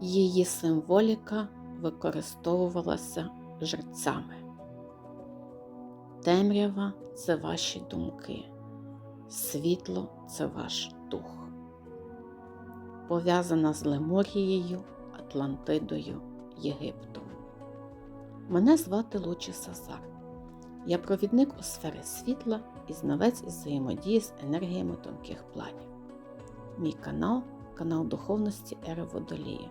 Її символіка використовувалася жерцями. Темрява це ваші думки, світло це ваш дух. Пов'язана з Лемурією, Атлантидою, Єгиптом. Мене звати Лучі Сазар. Я провідник у сфері світла і знавець із взаємодії з енергіями тонких планів. Мій канал канал духовності Ери Водолія.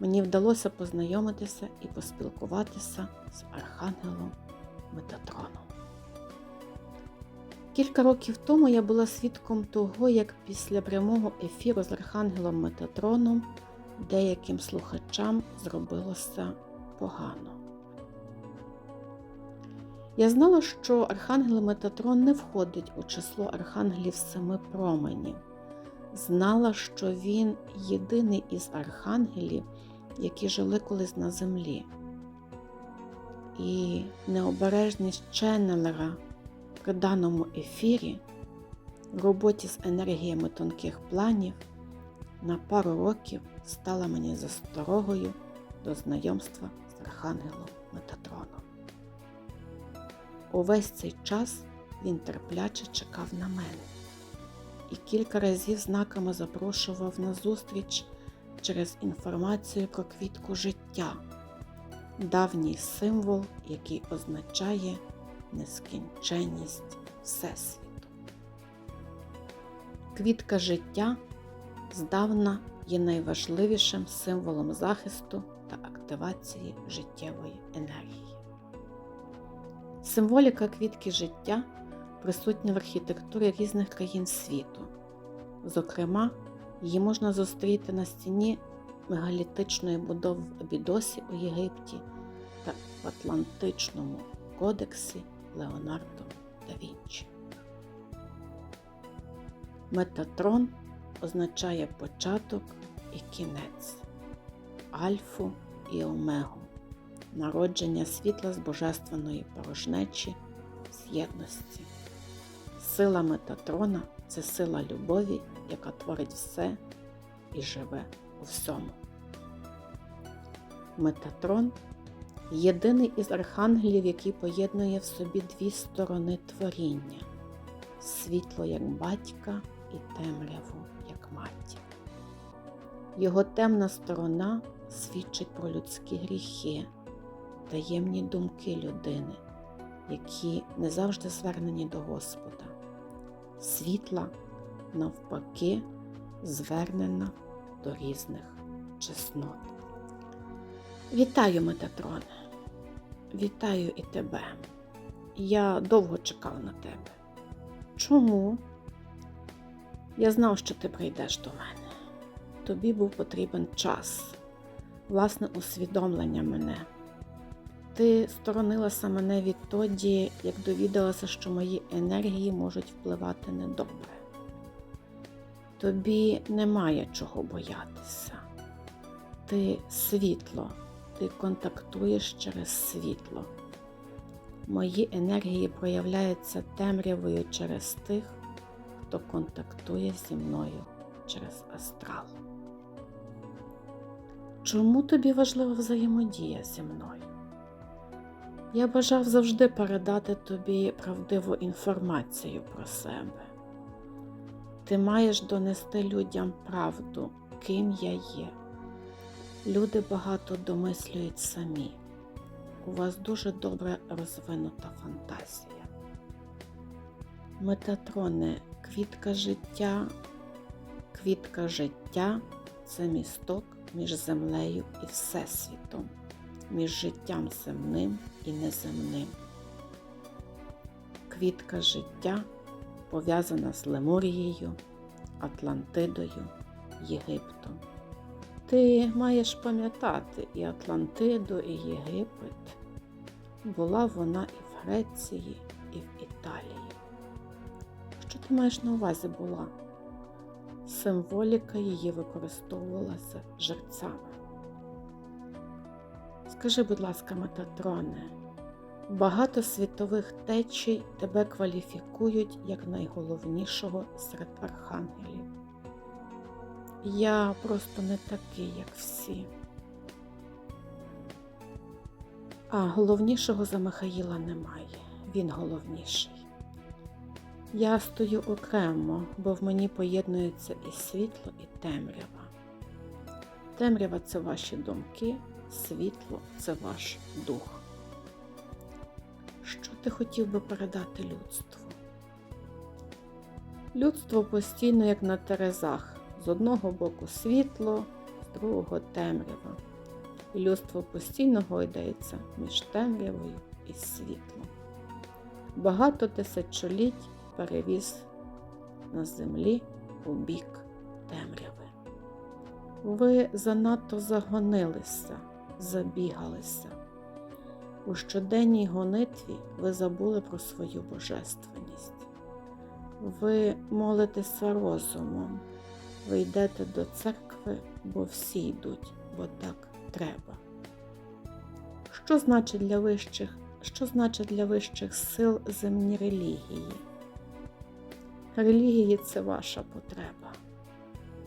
мені вдалося познайомитися і поспілкуватися з Архангелом Метатроном. Кілька років тому я була свідком того, як після прямого ефіру з Архангелом Метатроном деяким слухачам зробилося погано. Я знала, що Архангел Метатрон не входить у число архангелів семи променів. Знала, що він єдиний із архангелів, які жили колись на землі. І необережність ченнелера при даному ефірі в роботі з енергіями тонких планів на пару років стала мені засторогою до знайомства з Архангелом Метатроном. Увесь цей час він терпляче чекав на мене і кілька разів знаками запрошував на зустріч через інформацію про квітку життя, давній символ, який означає нескінченність Всесвіту. Квітка життя здавна є найважливішим символом захисту та активації життєвої енергії. Символіка квітки життя присутня в архітектурі різних країн світу. Зокрема, її можна зустріти на стіні мегалітичної будови в Абідосі у Єгипті та в Атлантичному кодексі Леонардо да Вінчі. Метатрон означає початок і кінець, альфу і омегу, народження світла з божественної порожнечі з єдності. Сила Метатрона це сила любові, яка творить все і живе у всьому. Метатрон єдиний із архангелів, який поєднує в собі дві сторони творіння світло як батька і темряву як матір. Його темна сторона свідчить про людські гріхи, таємні думки людини, які не завжди звернені до Господа. Світла, навпаки, звернена до різних чеснот. Вітаю, Метатроне! Вітаю і тебе. Я довго чекав на тебе. Чому? Я знав, що ти прийдеш до мене. Тобі був потрібен час, власне, усвідомлення мене. Ти сторонилася мене відтоді, як довідалася, що мої енергії можуть впливати недобре. Тобі немає чого боятися. Ти світло, ти контактуєш через світло. Мої енергії проявляються темрявою через тих, хто контактує зі мною через астрал. Чому тобі важлива взаємодія зі мною? Я бажав завжди передати тобі правдиву інформацію про себе. Ти маєш донести людям правду, ким я є. Люди багато домислюють самі. У вас дуже добре розвинута фантазія. Метатроне, квітка життя, квітка життя це місток між землею і Всесвітом, між життям земним і неземним. Квітка життя пов'язана з Лемурією, Атлантидою, Єгиптом. Ти маєш пам'ятати і Атлантиду, і Єгипет. була вона і в Греції, і в Італії. Що ти маєш на увазі була? Символіка її використовувалася жерцями. Скажи, будь ласка, Метатроне, багато світових течій тебе кваліфікують як найголовнішого серед архангелів. Я просто не такий, як всі. А головнішого за Михаїла немає. Він головніший. Я стою окремо, бо в мені поєднується і світло, і темрява. Темрява це ваші думки, світло це ваш дух. Ти хотів би передати людству? Людство постійно, як на терезах, з одного боку світло, з другого темрява. І людство постійно гойдається між темрявою і світлом. Багато тисячоліть перевіз на землі у бік темряви. Ви занадто загонилися, забігалися. У щоденній гонитві ви забули про свою божественність. Ви молитеся розумом, ви йдете до церкви, бо всі йдуть, бо так треба. Що значить для вищих, що значить для вищих сил земні релігії? Релігії це ваша потреба.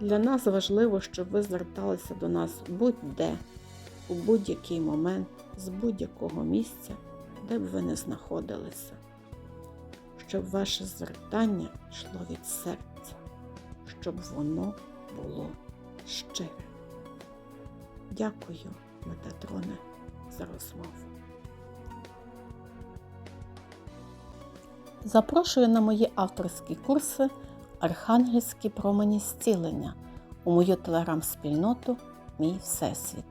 Для нас важливо, щоб ви зверталися до нас будь-де, у будь-який момент, з будь-якого місця, де б ви не знаходилися, щоб ваше звертання йшло від серця, щоб воно було щире. Дякую, Метатроне, за розмову. Запрошую на мої авторські курси Архангельські промені зцілення у мою телеграм-спільноту Мій Всесвіт.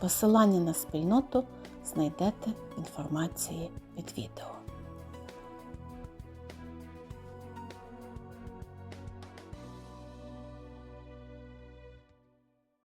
Посилання на спільноту знайдете інформації під відео.